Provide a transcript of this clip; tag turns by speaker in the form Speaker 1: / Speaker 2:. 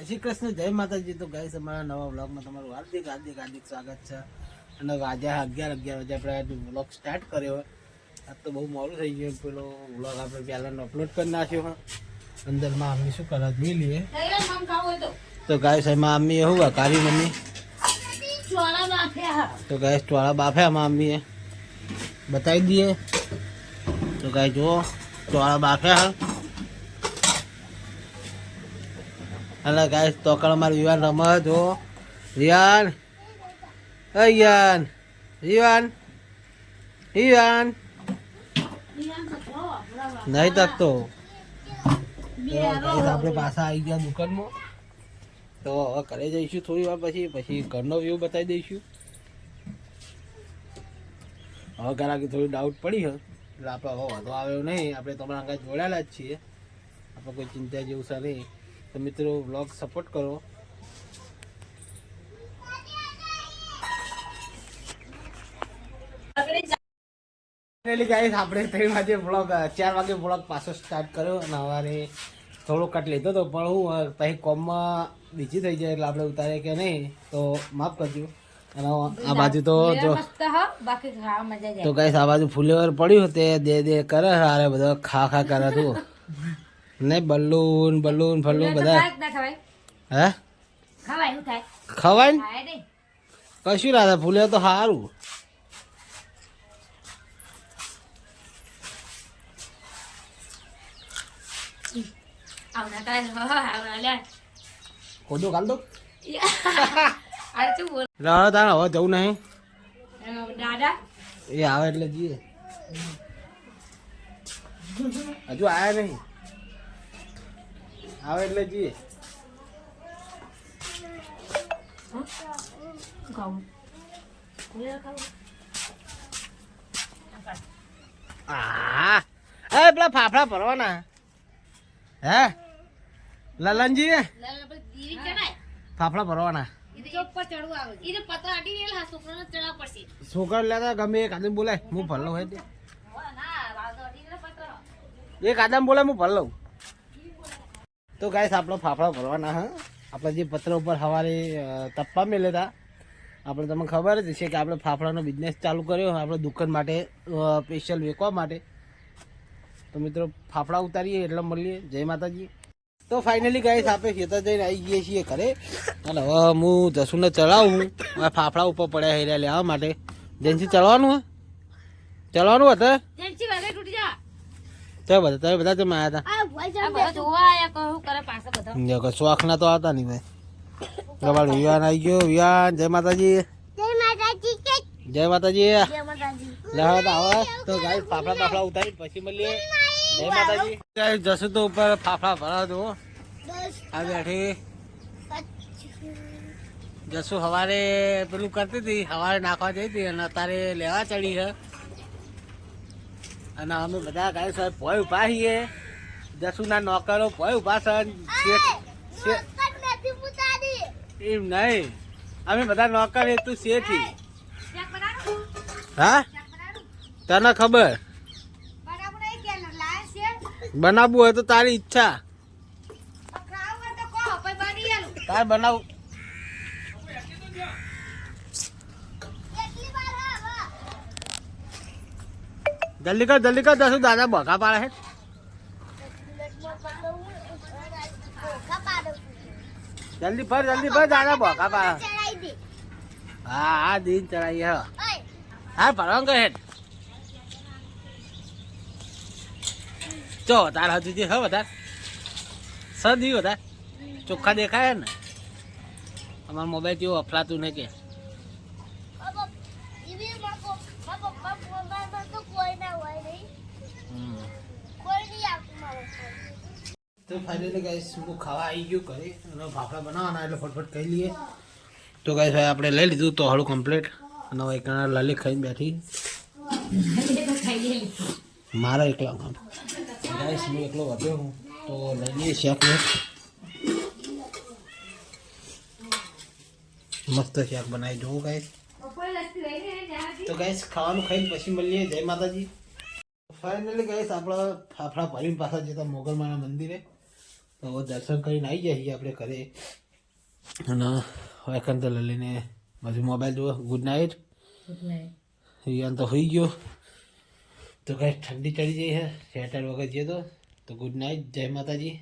Speaker 1: જય શ્રી કૃષ્ણ, જય માતાજી. તો ગાઈસ અમારા નવા વ્લોગમાં તમારું હાર્દિક હાર્દિક હાર્દિક સ્વાગત છે. અને આજે અગિયાર અગિયાર વાગે આપણે વ્લોગ સ્ટાર્ટ કર્યો. આજ તો બહુ મોડું થઈ ગયું. પેલો વ્લોગ આપણે પહેલાંનો અપલોડ કરી નાખ્યો. હા અંદરમાં અમ્મી શું કરે જોઈ લઈએ? તો ગાઈસ એમાં અમ્મી એવું હોય કારી મમ્મી. તો ગાઈસ ટોળા બાફ્યા માં અમ્મીએ બતાવી દઈએ. તો ગાય જુઓ ટોળા બાફ્યા હા અને ગાય તોકળ માર યુવાન રમે જો રિયાન અયાન રિવાન રિવાન નહીં તકતો. તો આપણે પાછા આવી ગયા દુકાનમાં. તો હવે ઘરે જઈશું થોડી વાર પછી પછી ઘરનો વ્યૂ બતાવી દઈશું. હવે ઘરાકી થોડી ડાઉટ પડી હોય એટલે આપણે હવે વાંધો આવ્યો નહીં. આપણે તમારા આગળ જોડાયેલા જ છીએ. આપણે કોઈ ચિંતા જેવું છે નહીં. તો મિત્રો વ્લોગ સપોર્ટ કરો. આપણે ત્રણ વાગે બ્લોગ ચાર વાગે બ્લોગ પાછો સ્ટાર્ટ કર્યો અને સવારે થોડો કટ લીધો હતો પણ હું પછી કોમમાં બીજી થઈ જાય એટલે આપણે ઉતારે કે નહીં તો માફ કરજો. અને આ બાજુ તો જો
Speaker 2: બાકી ખાવા મજા જાય
Speaker 1: તો કઈ આ બાજુ ફૂલેવર પડ્યું તે દે દે કરે હારે બધો ખા ખા કરે તું. ને બલૂન બલૂન ફલૂન બધા. હે?
Speaker 2: ખવાય
Speaker 1: ને? કશું રાધા ફૂલે તો સારું ખોદો કાલ દો તારા હવે જવું નહીં.
Speaker 2: દાદા?
Speaker 1: એ આવે એટલે જઈએ. હજુ આયા નહીં. આવે એટલે જઈએ હા એ પેલા ફાફડા ભરવાના. હે? લલનજી? ફાફડા ભરવાના. છોકરા લેતા ગમે એક આદમ બોલાય હું ભર લઉં એક આદમ બોલાય હું ભર લઉં. તો ગાઈસ આપણો ફાફડા ભરવાના, હા? આપણે જે પત્ર ઉપર સવારે તપ્પા મેલે હતા આપણે તમને ખબર જ છે કે આપણે ફાફડાનો બિઝનેસ ચાલુ કર્યો, આપણે દુકાન માટે સ્પેશિયલ વેચવા માટે. તો મિત્રો, ફાફડા ઉતારીએ, એટલે મળીએ. જય માતાજી. તો ફાઇનલી ગાઈસ આપણે ખેતર જઈને આવી ગઈએ છીએ ઘરે. અને હવે હું જસુને ચડાવું મારા ફાફડા ઉપર પડ્યા હેર્યા લેવા માટે. જેનથી હે ચડવાનું હતું તો બધા તમે બધા તમે આવ્યા
Speaker 2: આ બધા જોવા આયા કહું કરે પાછા બધા?
Speaker 1: હતા જો કે શોખના તો આવતા નહીં ભાઈ. ગવાડ વિવાન આવી ગયો. વિવાન જય માતાજી. જય માતાજી લેવા તો આવા તો ગાઈસ ફાફડા ફાફડા ઉતારી પછી મળીએ. જય માતાજી. ગાઈસ જશું તો ઉપર ફાફડા ભરા દો આ બેઠી. જસુ સવારે પેલું કરતી હતી સવારે નાખવા જઈ હતી અને અત્યારે લેવા ચડી છે. અને અમે બધા ગાય સાહેબ ભોય ઊભા છીએ. દસુના નોકરો ભોય ઊભા છે એમ નહીં. અમે બધા નોકર એ તું શેઠી. હા? તને ખબર? બનાવવું હોય તો તારી ઈચ્છા. તાર બનાવ જલ્દી કર જલ્દી કર દસું દાદા બગા પાડે છે. જલ્દી ફર જલ્દી ફર, દાદા બગા પાડે. હા હા, દિન ચડાવી હા. હા ભરવા કહે ચો વધારે હજુ જે હા, વધાર. સદી વધારે. ચોખ્ખા દેખાય ને? અમારા મોબાઈલ જેવું અફલાતું નહીં કે. તો ફાઇનલી ગાઈસ હું ખાવા આવી ગયું ઘરે. અને ફાફડા બનાવવાના એટલે ફટફટ કહી લઈએ. તો ગાઈસ હવે આપણે લઈ લીધું તો હળું કમ્પ્લીટ અને એક લાલી ખાઈને બેઠી. મારા એકલા ગાઈસ હું એકલો વધ્યો હું. તો લઈ લઈએ શાકને મસ્ત શાક બનાવી જોઉં ગાઈસ તો ગાઈસ ખાવાનું ખાઈને પછી મળીએ. જય માતાજી. ફાઇનલી ગાઈસ આપણા ફાફડા ભરીને પાછા જતા મોગલમાના મંદિરે. તો દર્શન કરીને આવી જઈએ આપણે ઘરે. અને હવે કંત લઈને પછી મોબાઈલ જુઓ. ગુડ નાઇટ યાન તો હોઈ ગયો. તો કઈ ઠંડી ચડી જઈ છે. સ્વેટર વગર જઈએ તો. તો ગુડ નાઇટ જય માતાજી.